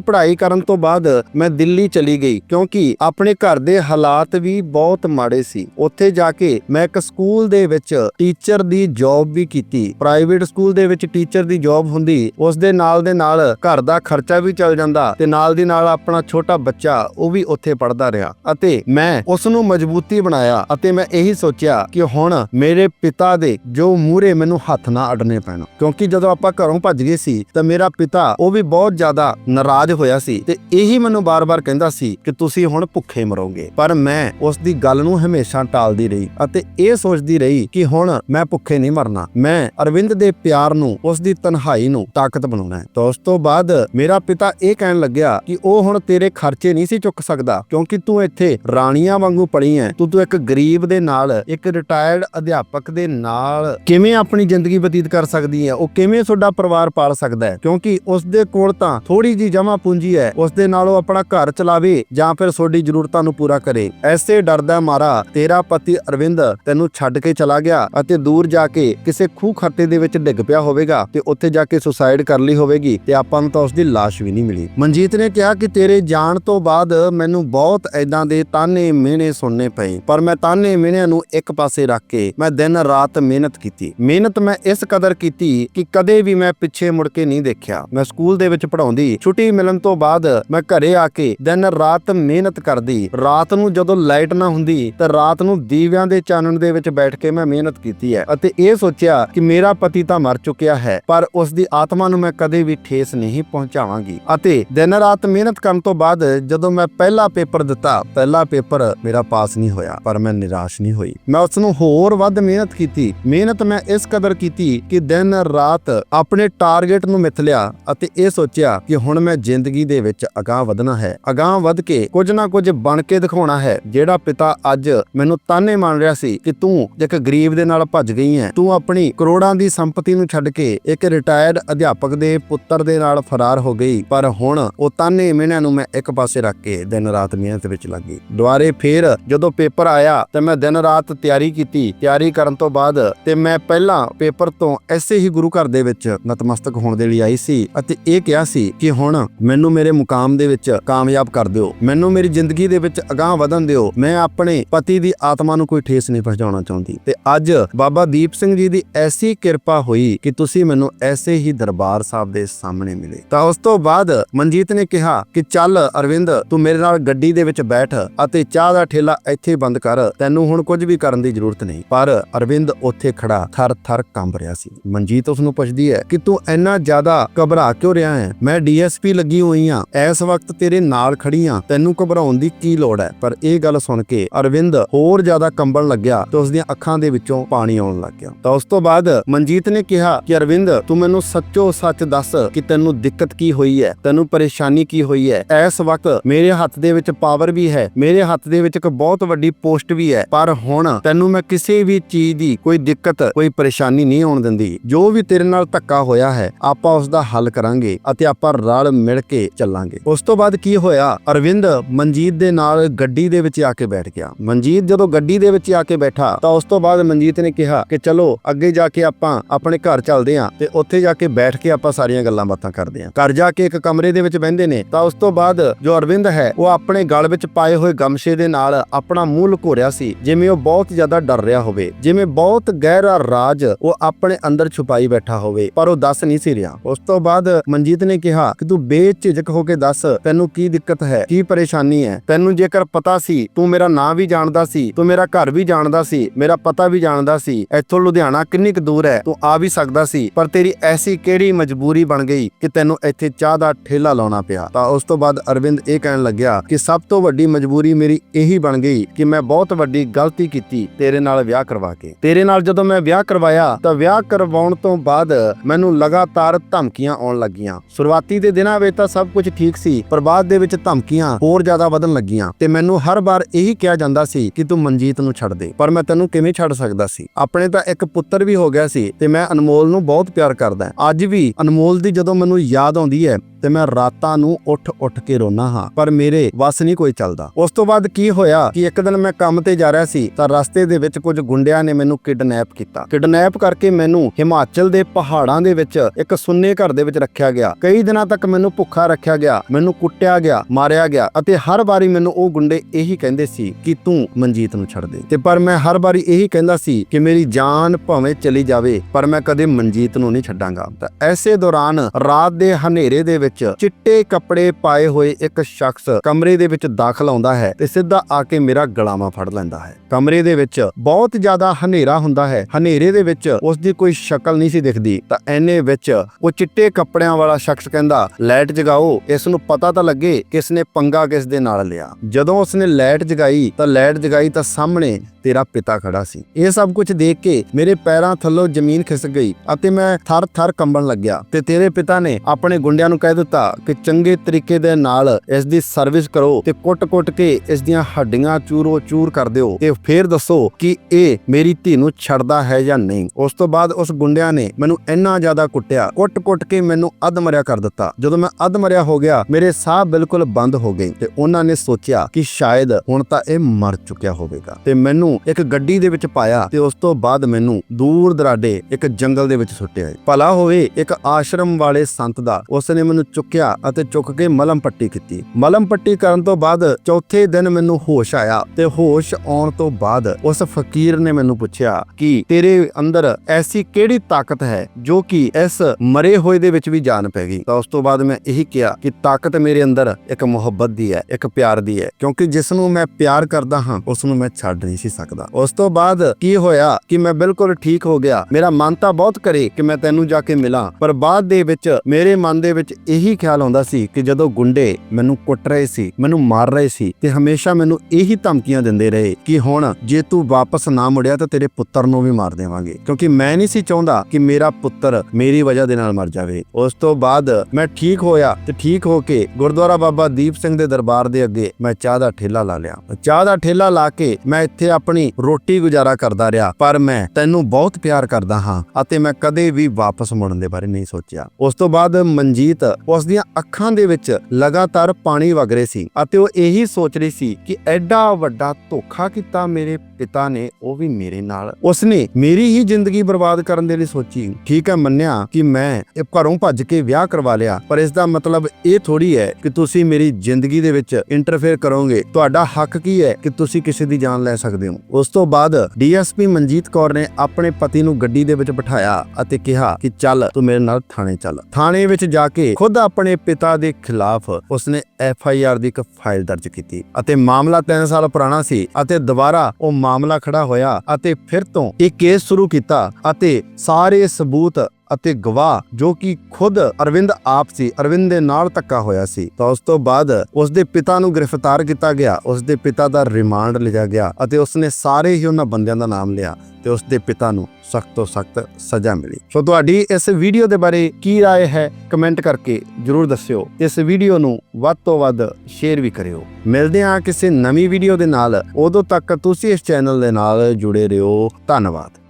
ਪੜ੍ਹਾਈ ਕਰਨ ਤੋਂ ਬਾਅਦ ਮੈਂ ਦਿੱਲੀ ਚਲੀ ਗਈ ਕਿਉਂਕਿ ਆਪਣੇ ਘਰ ਦੇ ਹਾਲਾਤ ਵੀ ਬਹੁਤ ਮਾੜੇ ਸੀ। ਉੱਥੇ ਜਾ ਕੇ ਮੈਂ ਇੱਕ ਸਕੂਲ ਦੇ ਵਿੱਚ ਟੀਚਰ ਦੀ ਜੌਬ ਵੀ ਕੀਤੀ। ਪ੍ਰਾਈਵੇਟ ਸਕੂਲ ਦੇ ਵਿੱਚ ਟੀਚਰ ਦੀ ਜੌਬ ਹੁੰਦੀ, ਉਸ ਦੇ ਨਾਲ ਦੇ ਨਾਲ ਘਰ ਦਾ ਖਰਚਾ ਵੀ ਚੱਲ ਜਾਂਦਾ ਤੇ ਨਾਲ ਦੀ ਨਾਲ ਆਪਣਾ ਛੋਟਾ ਬੱਚਾ ਉਹ ਵੀ ਉੱਥੇ ਪੜਦਾ ਰਿਹਾ ਅਤੇ ਮੈਂ ਉਸ ਨੂੰ ਮਜ਼ਬੂਤੀ ਬਣਾਇਆ ਅਤੇ ਮੈਂ ਇਹੀ ਸੋਚਿਆ ਕਿ ਹੁਣ ਮੇਰੇ ਪਿਤਾ ਦੇ ਜੋ ਮੂਹਰੇ ਮੈਨੂੰ ਹੱਥ ਨਾ ਅਡਣੇ ਪੈਣ। ਕਿਉਂਕਿ ਜਦੋਂ ਆਪਾਂ ਘਰੋਂ ਭੱਜ ਗਏ ਸੀ ਤਾਂ ਮੇਰੇ ਮੇਰਾ ਪਿਤਾ ਉਹ ਵੀ ਬਹੁਤ ਜ਼ਿਆਦਾ ਨਾਰਾਜ਼ ਹੋਇਆ ਸੀ ਤੇ ਇਹੀ ਮੈਨੂੰ ਬਾਰ-ਬਾਰ ਕਹਿੰਦਾ ਸੀ ਕਿ ਤੁਸੀਂ ਹੁਣ ਭੁੱਖੇ ਮਰੋਗੇ। ਪਰ ਮੈਂ ਉਸ ਦੀ ਗੱਲ ਨੂੰ ਹਮੇਸ਼ਾ ਟਾਲਦੀ ਰਹੀ ਅਤੇ ਇਹ ਸੋਚਦੀ ਰਹੀ ਕਿ ਹੁਣ ਮੈਂ ਭੁੱਖੇ ਨਹੀਂ ਮਰਨਾ। ਮੈਂ ਅਰਵਿੰਦ ਦੇ ਪਿਆਰ ਨੂੰ ਉਸ ਦੀ ਤਨਹਾਈ ਨੂੰ ਤਾਕਤ ਬਣਾਉਣਾ ਹੈ। ਤਾਂ ਉਸ ਤੋਂ ਬਾਅਦ ਮੇਰਾ ਪਿਤਾ ਇਹ ਕਹਿਣ ਲੱਗਿਆ ਕਿ ਉਹ ਹੁਣ ਤੇਰੇ ਖਰਚੇ ਨਹੀਂ ਸੀ ਚੁੱਕ ਸਕਦਾ ਕਿਉਂਕਿ ਤੂੰ ਇੱਥੇ ਰਾਣੀਆਂ ਵਾਂਗੂ ਪੜੀ ਹੈ ਤੂੰ ਤੂੰ ਇੱਕ ਗਰੀਬ ਦੇ ਨਾਲ, ਇੱਕ ਰਿਟਾਇਰਡ ਅਧਿਆਪਕ ਦੇ ਨਾਲ ਕਿਵੇਂ ਆਪਣੀ ਜ਼ਿੰਦਗੀ ਬਤੀਤ ਕਰ ਸਕਦੀ ਹੈ ਉਹ ਕਿਵੇਂ ਤੁਹਾਡਾ ਪਰਿਵਾਰ ਪਾਲ ਸਕਦਾ ਹੈ ਕਿਉਂਕਿ ਉਸ ਦੇ ਕੋਲ ਤਾਂ ਥੋੜੀ ਜੀ ਜਮਾ ਪੂੰਜੀ ਹੈ। ਉਸ ਦੇ ਨਾਲ ਉਹ ਆਪਣਾ ਘਰ ਚਲਾਵੇ ਜਾਂ ਫਿਰ ਤੁਹਾਡੀ ਜ਼ਰੂਰਤਾਂ ਨੂੰ ਪੂਰਾ ਕਰੇ। ਐਸੇ ਡਰਦਾ ਮਾਰਾ ਤੇਰਾ ਪਤੀ ਅਰਵਿੰਦ ਤੈਨੂੰ ਛੱਡ ਕੇ ਚਲਾ ਗਿਆ ਅਤੇ ਦੂਰ ਜਾ ਕੇ ਕਿਸੇ ਖੂਹ ਖਾਤੇ ਦੇ ਵਿੱਚ ਡਿੱਗ ਪਿਆ ਹੋਵੇਗਾ ਤੇ ਉੱਥੇ ਜਾ ਕੇ ਸੁਸਾਈਡ ਕਰ ਲਈ ਹੋਵੇਗੀ ਤੇ ਆਪਾਂ ਨੂੰ ਤਾਂ ਉਸ ਦੀ ਲਾਸ਼ ਵੀ ਨਹੀਂ ਮਿਲੀ। ਮਨਜੀਤ ਨੇ ਕਿਹਾ ਕਿ ਤੇਰੇ ਜਾਣ ਤੋਂ ਬਾਅਦ ਮੈਨੂੰ ਬਹੁਤ ਐਦਾਂ ਦੇ ਤਾਨੇ ਮਿਹਣੇ ਸੁਣਨੇ ਪਏ, ਪਰ ਮੈਂ ਤਾਨੇ ਮਿਹਣਿਆਂ ਨੂੰ ਇੱਕ ਪਾਸੇ ਰੱਖ ਕੇ ਮੈਂ ਦਿਨ ਰਾਤ ਮਿਹਨਤ ਕੀਤੀ। ਮਿਹਨਤ ਮੈਂ ਇਸ ਕਦਰ ਕੀਤੀ ਕਿ ਕਦੇ ਵੀ ਮੈਂ ਪਿੱਛੇ ਮੁੜ ਕੇ ਨਹੀਂ ਦੇਖਿਆ। ਮੈਂ ਸਕੂਲ ਦੇ ਵਿੱਚ ਪੜਾਉਂਦੀ ਛੁੱਟੀ ਮਿਲਣ ਤੋਂ ਬਾਅਦ ਮੈਂ ਘਰੇ ਆ ਕੇ ਦਿਨ ਰਾਤ ਮਿਹਨਤ ਕਰਦੀ। ਰਾਤ ਨੂੰ ਜਦੋਂ ਲਾਈਟ ਨਾ ਹੁੰਦੀ, ਤਾਂ ਰਾਤ ਨੂੰ ਦੀਵਿਆਂ ਦੇ ਚਾਨਣ ਦੇ ਵਿੱਚ ਬੈਠ ਕੇ ਮੈਂ ਮਿਹਨਤ ਕੀਤੀ ਹੈ ਅਤੇ ਇਹ ਸੋਚਿਆ ਕਿ ਮੇਰਾ ਪਤੀ ਤਾਂ ਮਰ ਚੁੱਕਿਆ ਹੈ, ਪਰ ਉਸ ਦੀ ਆਤਮਾ ਨੂੰ ਮੈਂ ਕਦੇ ਵੀ ਠੇਸ ਨਹੀਂ ਪਹੁੰਚਾਵਾਂਗੀ। ਅਤੇ ਦਿਨ ਰਾਤ ਮਿਹਨਤ ਕਰਨ ਤੋਂ ਬਾਅਦ ਜਦੋਂ ਮੈਂ ਪਹਿਲਾ ਪੇਪਰ ਦਿੱਤਾ, ਪਹਿਲਾ ਪੇਪਰ ਮੇਰਾ ਪਾਸ ਨਹੀਂ ਹੋਇਆ, ਪਰ ਮੈਂ ਨਿਰਾਸ਼ ਨਹੀਂ ਹੋਈ। ਮੈਂ ਉਸ ਨੂੰ ਹੋਰ ਵੱਧ ਮਿਹਨਤ ਕੀਤੀ। ਮਿਹਨਤ ਮੈਂ ਇਸ ਕਦਰ ਕੀਤੀ ਕਿ ਦਿਨ ਰਾਤ ਆਪਣੇ ਟਾਰਗੇਟ ਨੂੰ ਮਿੱਥ ਲਿਆ ਅਤੇ ਇਹ ਸੋਚਿਆ ਕਿ ਹੁਣ ਮੈਂ ਜ਼ਿੰਦਗੀ ਦੇ ਵਿੱਚ ਅਗਾਹ ਵਧਣਾ ਹੈ। ਅਗਾਹ ਵਧ ਕੇ ਕੁਝ ਨਾ ਕੁਝ ਬਣ ਕੇ ਦਿਖਾਉਣਾ ਹੈ, ਜਿਹੜਾ ਪਿਤਾ ਅੱਜ ਮੈਨੂੰ ਤਾਨੇ ਮਾਰ ਰਿਹਾ ਸੀ ਕਿ ਤੂੰ ਇੱਕ ਗਰੀਬ ਦੇ ਨਾਲ ਭੱਜ ਗਈ ਹੈ। ਤੂੰ ਆਪਣੀ ਕਰੋੜਾਂ ਦੀ ਸੰਪਤੀ ਨੂੰ ਛੱਡ ਕੇ ਇੱਕ ਰਿਟਾਇਰਡ ਅਧਿਆਪਕ ਦੇ ਪੁੱਤਰ ਦੇ ਨਾਲ ਫਰਾਰ ਹੋ ਗਈ, ਪਰ ਹੁਣ ਉਹ ਤਾਨੇ ਮਿਹਣਿਆਂ ਨੂੰ ਮੈਂ ਇੱਕ ਪਾਸੇ ਰੱਖ ਕੇ ਦਿਨ ਰਾਤ ਮਿਹਨਤ ਵਿੱਚ ਲੱਗੀ ਦੁਬਾਰੇ ਫੇਰ ਜਦੋਂ ਪੇਪਰ ਆਇਆ ਤੇ ਮੈਂ ਦਿਨ ਰਾਤ ਤਿਆਰੀ ਕੀਤੀ। ਤਿਆਰੀ ਕਰਨ ਤੋਂ ਬਾਅਦ ਤੇ ਮੈਂ ਪਹਿਲਾਂ ਪੇਪਰ ਤੋਂ ਐਸੇ ਹੀ ਗੁਰੂ ਘਰ ਦੇ ਵਿੱਚ ਨਤਮਸਤਕ ਹੋਣ ਦੇ ਲਈ ਆਈ ਸੀ ਅਤੇ ਇਹ ਕਿਹਾ ਸੀ ਕਿ ਹੁਣ ਮੈਨੂੰ ਮੇਰੇ ਮੁਕਾਮ ਦੇ ਵਿੱਚ ਕਾਮਯਾਬ ਕਰ ਦਿਓ। ਮੈਨੂੰ ਮੇਰੀ ਜ਼ਿੰਦਗੀ ਦੇ ਵਿੱਚ ਅਗਾਹ ਵਧਣ ਦਿਓ। ਮੈਂ ਆਪਣੇ ਪਤੀ ਦੀ ਆਤਮਾ ਨੂੰ ਕੋਈ ਠੇਸ ਨਹੀਂ ਪਹੁੰਚਾਉਣਾ ਚਾਹੁੰਦੀ। ਤੇ ਅੱਜ ਬਾਬਾ ਦੀਪ ਸਿੰਘ ਜੀ ਦੀ ਐਸੀ ਕਿਰਪਾ ਹੋਈ ਕਿ ਤੁਸੀਂ ਮੈਨੂੰ ਐਸੇ ਹੀ ਦਰਬਾਰ ਸਾਹਿਬ ਦੇ ਸਾਹਮਣੇ ਮਿਲੇ। ਤਾਂ ਉਸ ਤੋਂ ਬਾਅਦ ਮਨਜੀਤ ਨੇ ਕਿਹਾ ਕਿ ਚੱਲ ਅਰਵਿੰਦ, ਤੂੰ ਮੇਰੇ ਨਾਲ ਗੱਡੀ ਦੇ ਵਿੱਚ ਬੈਠ ਅਤੇ ਚਾਹ ਦਾ ਠੇਲਾ ਇੱਥੇ ਬੰਦ ਕਰ। ਤੈਨੂੰ ਹੁਣ ਕੁਝ ਵੀ ਕਰਨ ਦੀ ਜ਼ਰੂਰਤ ਨਹੀਂ। ਪਰ ਅਰਵਿੰਦ ਉੱਥੇ ਖੜਾ ਥਰ ਥਰ ਕੰਬ ਰਿਹਾ ਸੀ। ਮਨਜੀਤ ਉਸ ਨੂੰ ਪੁੱਛਦੀ ਹੈ ਕਿ ਤੂੰ ਇੰਨਾ ਜ਼ਿਆਦਾ ਘਬਰਾ ਕਿਉਂ ਰਿਹਾ ਹੈ? ਮੈਂ ਡੀਐਸਪੀ ਲੱਗੀ ਹੋਈ ਆ। ਇਸ ਵਕਤ ਤੇਰੇ ਨਾਲ ਖੜੀ ਆ। ਤੈਨੂੰ ਘਬਰਾਉਣ ਦੀ ਕੀ ਲੋੜ ਹੈ? ਪਰ ਇਹ ਗੱਲ ਸੁਣ ਕੇ ਅਰਵਿੰਦ ਹੋਰ ਜ਼ਿਆਦਾ ਕੰਬਣ ਲੱਗਿਆ ਤੇ ਉਸ ਦੀਆਂ ਅੱਖਾਂ ਦੇ ਵਿੱਚੋਂ ਪਾਣੀ ਆਉਣ ਲੱਗ ਗਿਆ। ਤਾਂ ਉਸ ਤੋਂ ਬਾਅਦ ਮਨਜੀਤ ਨੇ ਕਿਹਾ ਕਿ ਅਰਵਿੰਦ, ਤੂੰ ਮੈਨੂੰ ਸੱਚੋ ਸੱਚ ਦੱਸ ਕਿ ਤੈਨੂੰ ਦਿੱਕਤ ਕੀ ਹੋਈ ਹੈ? ਤੈਨੂੰ ਪਰੇਸ਼ਾਨੀ ਕੀ ਹੋਈ ਹੈ? ਇਸ ਵਕਤ ਮੇਰੇ ਹੱਥ ਦੇ ਵਿੱਚ ਪਾਵਰ ਵੀ ਹੈ। ਮੇਰੇ ਹੱਥ ਦੇ ਵਿੱਚ ਇੱਕ ਬਹੁਤ ਵੱਡੀ ਪੋਸਟ ਵੀ ਹੈ। ਪਰ ਹੁਣ ਤੈਨੂੰ ਮੈਂ ਕਿਸੇ ਵੀ ਚੀਜ਼ ਦੀ ਕੋਈ ਦਿੱਕਤ, ਕੋਈ ਪਰੇਸ਼ਾਨੀ ਨਹੀਂ ਆਉਣ ਦਿੰਦੀ। ਜੋ ਵੀ ਤੇਰੇ ਨਾਲ ਧੱਕਾ ਹੋਇਆ ਹੈ, ਆਪਾਂ ਉਸ ਦਾ ਹੱਲ ਕਰਾਂਗੇ ਅਤੇ ਆਪਾਂ ਰਲ ਮਿਲ ਕੇ ਚੱਲਾਂਗੇ। ਉਸ ਤੋਂ ਬਾਅਦ ਕੀ ਹੋਇਆ? ਅਰਵਿੰਦ ਮਨਜੀਤ ਦੇ ਨਾਲ ਗੱਡੀ ਦੇ ਵਿੱਚ ਆ ਕੇ ਬੈਠ ਗਿਆ। ਮਨਜੀਤ ਜਦੋਂ ਗੱਡੀ ਦੇ ਵਿੱਚ ਆ ਕੇ ਬੈਠਾ, ਤਾਂ ਉਸ ਤੋਂ ਬਾਅਦ ਮਨਜੀਤ ਨੇ ਕਿਹਾ ਕਿ ਚਲੋ, ਅੱਗੇ ਜਾ ਕੇ ਆਪਾਂ ਆਪਣੇ ਘਰ ਚੱਲਦੇ ਆਂ ਤੇ ਉੱਥੇ ਜਾ ਕੇ ਬੈਠ ਕੇ ਆਪਾਂ ਸਾਰੀਆਂ ਗੱਲਾਂ ਬਾਤਾਂ ਕਰਦੇ ਆਂ ਘਰ ਜਾ ਕੇ ਇੱਕ ਕਮਰੇ ਦੇ ਵਿੱਚ ਬਹਿੰਦੇ ਨੇ, ਤਾਂ ਉਸ ਤੋਂ ਬਾਅਦ ਜੋ ਅਰਵਿੰਦ ਹੈ, ਉਹ ਆਪਣੇ ਗਲ ਵਿੱਚ ਪਾਏ ਹੋਏ ਗਮਸ਼ੇ ਦੇ ਨਾਲ ਆਪਣਾ ਮੂੰਹ ਲੁਕੋ ਸੀ, ਜਿਵੇਂ ਉਹ ਬਹੁਤ ਜ਼ਿਆਦਾ ਡਰ ਰਿਹਾ ਹੋਵੇ। ਜਿਵੇਂ ਬਹੁਤ ਗਹਿਰਾ ਰਾਜ ਉਹ ਆਪਣੇ ਅੰਦਰ ਛੁਪਾਈ ਬੈਠਾ ਹੋਵੇ, ਪਰ ਉਹ ਦੱਸ ਨਹੀਂ ਸੀ ਰਿਹਾ। ਉਸ ਤੋਂ ਬਾਅਦ ਮਨਜੀਤ ਨੇ ਕਿਹਾ ਕਿ ਤੂੰ ਬੇਝਿਜਕ ਹੋ ਕੇ ਦੱਸ, ਤੈਨੂੰ ਕੀ ਦਿੱਕਤ ਹੈ, ਕੀ ਪਰੇਸ਼ਾਨੀ ਹੈ? ਤੈਨੂੰ ਜੇਕਰ ਪਤਾ ਸੀ, ਤੂੰ ਮੇਰਾ ਨਾਂ ਵੀ ਜਾਣਦਾ ਸੀ, ਤੂੰ ਮੇਰਾ ਘਰ ਵੀ ਜਾਣਦਾ ਸੀ, ਮੇਰਾ ਪਤਾ ਵੀ ਜਾਣਦਾ ਸੀ, ਇੱਥੋਂ ਲੁਧਿਆਣਾ ਕਿੰਨੀ ਕੁ ਦੂਰ ਹੈ, ਤੂੰ ਆ ਵੀ ਸਕਦਾ ਸੀ, ਪਰ ਤੇਰੀ ਐਸੀ ਕਿਹੜੀ ਮਜਬੂਰੀ ਬਣ ਗਈ ਕਿ ਤੈਨੂੰ ਇੱਥੇ ਚਾਹ ਦਾ ਠੇਲਾ ਲਾਉਣਾ ਪਿਆ? ਤਾਂ ਉਸ ਤੋਂ ਬਾਅਦ ਅਰਵਿੰਦ ਇਹ ਕਹਿਣ ਲੱਗਿਆ ਕਿ ਸਭ ਤੋਂ ਵੱਡੀ ਮਜਬੂਰੀ ਮੇਰੀ ਇਹੀ ਬਣ ਗਈ ਕਿ ਮੈਂ ਬਹੁਤ ਵੱਡੀ ਗਲਤੀ ਕੀਤੀ ਤੇਰੇ ਨਾਲ ਵਿਆਹ ਕਰਵਾ ਕੇ। ਤੇਰੇ ਨਾਲ ਜਦੋਂ ਮੈਂ ਵਿਆਹ ਕਰਵਾਇਆ ਤਾਂ ਵਿਆਹ ਕਰਵਾਉਣ ਤੋਂ ਬਾਅਦ ਮੈਨੂੰ ਲਗਾਤਾਰ ਧਮਕੀਆਂ ਆਉਣ ਲੱਗੀਆਂ। ਸ਼ੁਰੂਆਤੀ ਦੇ ਦਿਨਾਂ ਵਿੱਚ ਤਾਂ ਸਭ ਕੁਝ ਠੀਕ ਸੀ, ਪਰ ਬਾਅਦ ਦੇ ਵਿੱਚ ਧਮਕੀਆਂ ਹੋਰ ਜ਼ਿਆਦਾ ਵਧਣ ਲੱਗੀਆਂ ਤੇ ਮੈਨੂੰ ਹਰ ਵਾਰ ਇਹੀ ਕਿਹਾ ਜਾਂਦਾ ਸੀ ਕਿ ਤੂੰ ਮਨਜੀਤ ਨੂੰ ਛੱਡ ਦੇ। ਪਰ ਮੈਂ ਤੈਨੂੰ ਕਿਵੇਂ ਛੱਡ ਸਕਦਾ ਸੀ? ਆਪਣੇ ਤਾਂ ਇੱਕ ਪੁੱਤਰ ਵੀ ਹੋ ਗਿਆ ਸੀ ਤੇ ਮੈਂ ਅਨਮੋਲ ਨੂੰ ਬਹੁਤ ਪਿਆਰ ਕਰਦਾ। ਅੱਜ ਵੀ ਅਨਮੋਲ ਦੀ ਜਦੋਂ ਮੈਨੂੰ ਯਾਦ ਆਉਂਦੀ ਹੈ ਤੇ ਮੈਂ ਰਾਤਾਂ ਨੂੰ ਉੱਠ-ਉੱਠ ਕੇ ਰੋਣਾ ਹਾਂ, ਪਰ ਮੇਰੇ ਵੱਸ ਨਹੀਂ ਕੋਈ ਚੱਲਦਾ। ਉਸ ਤੋਂ ਬਾਅਦ ਕੀ ਹੋਇਆ ਕਿ ਇੱਕ ਦਿਨ ਮੈਂ ਕੰਮ ਤੇ ਜਾ ਰਿਹਾ ਸੀ, ਤਾਂ ਰਸਤੇ ਦੇ ਵਿੱਚ ਕੁਝ ਗੁੰਡਿਆਂ ਨੇ ਮੈਨੂੰ ਕਿਡਨੈਪ ਕੀਤਾ। ਕਿਡਨੈਪ ਕਰਕੇ ਮੈਨੂੰ ਹਿਮਾਚਲ ਦੇ ਪਹਾੜਾਂ ਦੇ ਵਿੱਚ ਇੱਕ ਸੁੰਨੇ ਘਰ ਦੇ ਵਿੱਚ ਰੱਖਿਆ ਗਿਆ। ਕਈ ਦਿਨਾਂ ਤੱਕ ਮੈਨੂੰ ਭੁੱਖਾ ਰੱਖਿਆ ਗਿਆ, ਮੈਨੂੰ ਕੁੱਟਿਆ ਗਿਆ, ਮਾਰਿਆ ਗਿਆ ਅਤੇ ਹਰ ਵਾਰੀ ਮੈਨੂੰ ਉਹ ਗੁੰਡੇ ਇਹੀ ਕਹਿੰਦੇ ਸੀ ਕਿ ਤੂੰ ਮਨਜੀਤ ਨੂੰ ਛੱਡ ਦੇ। ਤੇ ਪਰ ਮੈਂ ਹਰ ਵਾਰੀ ਇਹੀ ਕਹਿੰਦਾ ਸੀ ਕਿ ਮੇਰੀ ਜਾਨ ਭਾਵੇਂ ਚਲੀ ਜਾਵੇ, ਪਰ ਮੈਂ ਕਦੇ ਮਨਜੀਤ ਨੂੰ ਨਹੀਂ ਛੱਡਾਂਗਾ। ਤਾਂ ਐਸੇ ਦੌਰਾਨ ਰਾਤ ਦੇ ਹਨੇਰੇ ਦੇ ਵਿੱਚ ਚਿੱਟੇ ਕੱਪੜੇ ਪਾਏ ਹੋਏ ਇੱਕ ਸ਼ਖਸ ਕਮਰੇ ਦੇ ਵਿੱਚ ਦਾਖਲ ਆਉਂਦਾ ਹੈ ਤੇ ਸਿੱਧਾ ਆ ਕੇ ਮੇਰਾ ਗਲਾਵਾ ਫੜ ਲੈਂਦਾ ਹੈ। ਕਮਰੇ ਦੇ ਵਿੱਚ ਬਹੁਤ ਜ਼ਿਆਦਾ ਹਨੇਰਾ ਹੁੰਦਾ ਹੈ। ਹਨੇਰੇ ਦੇ ਵਿੱਚ ਉਸ ਦੀ ਕੋਈ ਸ਼ਕਲ ਨਹੀਂ ਸੀ ਦਿਖਦੀ। ਤਾਂ ਐਨੇ ਵਿੱਚ ਉਹ ਚਿੱਟੇ ਕੱਪੜਿਆਂ ਵਾਲਾ ਸ਼ਖਸ ਕਹਿੰਦਾ ਲਾਈਟ ਜਗਾਓ। ਇਸ ਨੂੰ ਪਤਾ ਤਾਂ ਲੱਗੇ ਕਿਸ ਨੇ ਪੰਗਾ ਕਿਸ ਦੇ ਨਾਲ ਲਿਆ। ਜਦੋਂ ਉਸਨੇ ਲਾਈਟ ਜਗਾਈ, ਤਾਂ ਲਾਈਟ ਜਗਾਈ ਤਾਂ ਸਾਹਮਣੇ ਤੇਰਾ ਪਿਤਾ ਖੜਾ ਸੀ। ਇਹ ਸਭ ਕੁਝ ਦੇਖ ਕੇ ਮੇਰੇ ਪੈਰਾਂ ਥੱਲੋਂ ਜ਼ਮੀਨ ਖਿਸਕ ਗਈ ਅਤੇ ਮੈਂ ਥਰ-ਥਰ ਕੰਬਣ ਲੱਗਿਆ ਤੇ ਤੇਰੇ ਪਿਤਾ ਨੇ ਆਪਣੇ ਗੁੰਡਿਆਂ ਨੂੰ ਕਹਿ ਦਿੱਤਾ ਕਿ ਚੰਗੇ ਤਰੀਕੇ ਦੇ ਨਾਲ ਇਸ ਦੀ ਸਰਵਿਸ ਕਰੋ ਤੇ ਕੁੱਟ-ਕੁੱਟ ਕੇ ਇਸ ਦੀਆਂ ਹੱਡੀਆਂ ਚੂਰੋ-ਚੂਰ ਕਰ ਦਿਓ ਤੇ ਫਿਰ ਦੱਸੋ ਕਿ ਇਹ ਮੇਰੀ ਧੀ ਨੂੰ ਛੱਡਦਾ ਹੈ ਜਾਂ ਨਹੀਂ। ਉਸ ਤੋਂ ਬਾਅਦ ਉਸ ਗੁੰਡਿਆਂ ਨੇ ਮੈਨੂੰ ਇੰਨਾ ਜ਼ਿਆਦਾ ਕੁੱਟਿਆ, ਕੁੱਟ-ਕੁੱਟ ਕੇ ਮੈਨੂੰ ਅੱਧ ਕਰ ਦਿੱਤਾ। ਜਦੋਂ ਮੈਂ ਅੱਧ ਹੋ ਗਿਆ, ਮੇਰੇ ਸਾਹ ਬਿਲਕੁਲ ਬੰਦ ਹੋ ਗਏ ਤੇ ਉਹਨਾਂ ਨੇ ਸੋਚਿਆ ਕਿ ਸ਼ਾਇਦ ਹੁਣ ਤਾਂ ਇਹ ਮਰ ਚੁੱਕਿਆ ਹੋਵੇਗਾ। ਤੇ ਮੈਨੂੰ ਇੱਕ ਗੱਡੀ ਦੇ ਵਿੱਚ ਪਾਇਆ ਤੇ ਉਸ ਤੋਂ ਬਾਅਦ ਮੈਨੂੰ ਦੂਰ ਦਰਾਡੇ ਇੱਕ ਜੰਗਲ ਦੇ ਵਿੱਚ ਸੁੱਟਿਆ। ਭਲਾ ਹੋਵੇ, ਇੱਕ ਆਸ਼ਰਮ ਵਾਲੇ ਸੰਤ ਦਾ ਉਸ ਨੇ ਮੈਨੂੰ ਚੁੱਕਿਆ ਅਤੇ ਚੁੱਕ ਕੇ ਮਲਮ ਪੱਟੀ ਕੀਤੀ। ਮਲਮ ਪੱਟੀ ਕਰਨ ਤੋਂ ਬਾਅਦ ਚੌਥੇ ਦਿਨ ਮੈਨੂੰ ਹੋਸ਼ ਆਇਆ ਤੇ ਹੋਸ਼ ਆਉਣ ਤੋਂ ਬਾਅਦ ਉਸ ਫਕੀਰ ਨੇ ਮੈਨੂੰ ਪੁੱਛਿਆ ਕਿ ਤੇਰੇ ਅੰਦਰ ਐਸੀ ਕਿਹੜੀ ਤਾਕਤ ਹੈ ਜੋ ਕਿ ਇਸ ਮਰੇ ਹੋਏ ਦੇ ਵਿੱਚ ਵੀ ਜਾਨ ਪੈ ਗਈ? ਤਾਂ ਉਸ ਤੋਂ ਬਾਅਦ ਮੈਂ ਇਹੀ ਕਿਹਾ ਕਿ ਤਾਕਤ ਮੇਰੇ ਅੰਦਰ ਇੱਕ ਮੁਹੱਬਤ ਦੀ ਹੈ, ਇੱਕ ਪਿਆਰ ਦੀ ਹੈ, ਕਿਉਂਕਿ ਜਿਸ ਨੂੰ ਮੈਂ ਪਿਆਰ ਕਰਦਾ ਹਾਂ, ਉਸ ਨੂੰ ਮੈਂ ਛੱਡ ਨਹੀਂ ਸੀ ਸਕਦਾ। ਉਸ ਤੋਂ ਬਾਅਦ ਕੀ ਹੋਇਆ ਕਿ ਮੈਂ ਬਿਲਕੁਲ ਠੀਕ ਹੋ ਗਿਆ। ਮੇਰਾ ਮਨ ਤਾਂ ਬਹੁਤ ਕਰੇ ਕਿ ਮੈਂ ਤੈਨੂੰ ਜਾ ਕੇ ਮਿਲਾਂ, ਪਰ ਬਾਅਦ ਦੇ ਵਿੱਚ ਮੇਰੇ ਮਨ ਦੇ ਵਿੱਚ ਇਹ ਇਹੀ ਖਿਆਲ ਆਉਂਦਾ ਸੀ ਕਿ ਜਦੋਂ ਗੁੰਡੇ ਮੈਨੂੰ ਕੁੱਟ ਰਹੇ ਸੀ, ਮੈਨੂੰ ਮਾਰ ਰਹੇ ਸੀ ਤੇ ਹਮੇਸ਼ਾ ਮੈਨੂੰ ਇਹੀ ਧਮਕੀਆਂ ਦਿੰਦੇ ਰਹੇ ਕਿ ਹੁਣ ਜੇ ਤੂੰ ਵਾਪਸ ਨਾ ਮੁੜਿਆ ਤਾਂ ਤੇਰੇ ਪੁੱਤਰ ਨੂੰ ਵੀ ਮਾਰ ਦੇਵਾਂਗੇ। ਕਿਉਂਕਿ ਮੈਂ ਨਹੀਂ ਸੀ ਚਾਹੁੰਦਾ ਕਿ ਮੇਰਾ ਪੁੱਤਰ ਮੇਰੀ ਵਜ੍ਹਾ ਦੇ ਨਾਲ ਮਰ ਜਾਵੇ। ਉਸ ਤੋਂ ਬਾਅਦ ਮੈਂ ਠੀਕ ਹੋਇਆ ਤੇ ਠੀਕ ਹੋ ਕੇ ਗੁਰਦੁਆਰਾ ਬਾਬਾ ਦੀਪ ਸਿੰਘ ਦੇ ਦਰਬਾਰ ਦੇ ਅੱਗੇ ਮੈਂ ਚਾਹ ਦਾ ਠੇਲਾ ਲਾ ਲਿਆ। ਚਾਹ ਦਾ ਠੇਲਾ ਲਾ ਕੇ ਮੈਂ ਇੱਥੇ ਆਪਣੀ ਰੋਟੀ ਗੁਜ਼ਾਰਾ ਕਰਦਾ ਰਿਹਾ, ਪਰ ਮੈਂ ਤੈਨੂੰ ਬਹੁਤ ਪਿਆਰ ਕਰਦਾ ਹਾਂ ਅਤੇ ਮੈਂ ਕਦੇ ਵੀ ਵਾਪਸ ਮੁੜਨ ਦੇ ਬਾਰੇ ਨਹੀਂ ਸੋਚਿਆ। ਉਸ ਤੋਂ ਬਾਅਦ ਮਨਜੀਤ ਉਸ ਦੀਆਂ ਅੱਖਾਂ ਦੇ ਵਿੱਚ ਲਗਾਤਾਰ ਪਾਣੀ ਵਗ ਰਿਹਾ ਸੀ ਅਤੇ ਉਹ ਇਹੀ ਸੋਚ ਰਹੀ ਸੀ ਕਿ ਐਡਾ ਵੱਡਾ ਧੋਖਾ ਕੀਤਾ ਮੇਰੇ ਪਿਤਾ ਨੇ, ਉਹ ਵੀ ਮੇਰੇ ਨਾਲ। ਉਸਨੇ ਮੇਰੀ ਹੀ ਜ਼ਿੰਦਗੀ ਬਰਬਾਦ ਕਰਨ ਦੇ ਲਈ ਸੋਚੀ। ਠੀਕ ਹੈ, ਮੰਨਿਆ ਕਿ ਮੈਂ ਇਹ ਘਰੋਂ ਭੱਜ ਕੇ ਵਿਆਹ ਕਰਵਾ ਲਿਆ, ਪਰ ਇਸ ਦਾ ਮਤਲਬ ਇਹ ਥੋੜੀ ਹੈ ਕਿ ਤੁਸੀਂ ਮੇਰੀ ਜ਼ਿੰਦਗੀ ਦੇ ਵਿੱਚ ਇੰਟਰਫੇਅਰ ਕਰੋਗੇ। ਤੁਹਾਡਾ ਹੱਕ ਕੀ ਹੈ ਕਿ ਤੁਸੀਂ ਕਿਸੇ ਦੀ ਜਾਨ ਲੈ ਸਕਦੇ ਹੋ? ਉਸ ਤੋਂ ਬਾਅਦ ਡੀਐਸਪੀ ਮਨਜੀਤ ਕੌਰ ਨੇ ਆਪਣੇ ਪਤੀ ਨੂੰ ਗੱਡੀ ਦੇ ਵਿੱਚ ਬਿਠਾਇਆ ਅਤੇ ਕਿਹਾ ਕਿ ਚੱਲ, ਤੂੰ ਮੇਰੇ ਨਾਲ ਥਾਣੇ ਚੱਲ। ਥਾਣੇ ਵਿੱਚ ਜਾ ਕੇ ਖੁਦ ਆਪਣੇ ਪਿਤਾ ਦੇ ਖਿਲਾਫ ਉਸਨੇ ਐਫ ਆਈ ਆਰ ਦੀ ਇੱਕ ਫਾਈਲ ਦਰਜ ਕੀਤੀ ਅਤੇ ਮਾਮਲਾ 3 ਸਾਲ ਪੁਰਾਣਾ ਸੀ ਅਤੇ ਦੁਬਾਰਾ ਉਹ ਮਾਮਲਾ ਖੜਾ ਹੋਇਆ ਅਤੇ ਫਿਰ ਤੋਂ ਇਹ ਕੇਸ ਸ਼ੁਰੂ ਕੀਤਾ ਅਤੇ ਸਾਰੇ ਸਬੂਤ ਅਤੇ ਗਵਾਹ ਜੋ ਕਿ ਖੁਦ ਅਰਵਿੰਦ ਆਪ ਸੀ ਅਰਵਿੰਦ ਦੇ ਨਾਲ ਧੱਕਾ ਹੋਇਆ ਸੀ ਤਾਂ ਉਸ ਤੋਂ ਬਾਅਦ ਉਸ ਦੇ ਪਿਤਾ ਨੂੰ ਗ੍ਰਿਫਤਾਰ ਕੀਤਾ ਗਿਆ ਉਸ ਦੇ ਪਿਤਾ ਦਾ ਰਿਮਾਂਡ ਲਿਆ ਗਿਆ ਅਤੇ ਉਸਨੇ ਸਾਰੇ ਹੀ ਉਹਨਾਂ ਬੰਦਿਆਂ ਦਾ ਨਾਮ ਲਿਆ ਤੇ ਉਸ ਦੇ ਪਿਤਾ ਨੂੰ ਸਖਤ ਤੋਂ ਸਖਤ ਸਜ਼ਾ ਮਿਲੀ ਸੋ ਤੁਹਾਡੀ ਇਸ ਵੀਡੀਓ ਦੇ ਬਾਰੇ ਕੀ رائے ਹੈ ਕਮੈਂਟ ਕਰਕੇ ਜਰੂਰ ਦੱਸਿਓ ਇਸ ਵੀਡੀਓ ਨੂੰ ਵੱਧ ਤੋਂ ਵੱਧ ਸ਼ੇਅਰ ਵੀ ਕਰਿਓ ਮਿਲਦੇ ਹਾਂ ਕਿਸੇ ਨਵੀਂ ਵੀਡੀਓ ਦੇ ਨਾਲ ਉਦੋਂ ਤੱਕ ਤੁਸੀਂ ਇਸ ਚੈਨਲ ਦੇ ਨਾਲ ਜੁੜੇ ਰਹੋ ਧੰਨਵਾਦ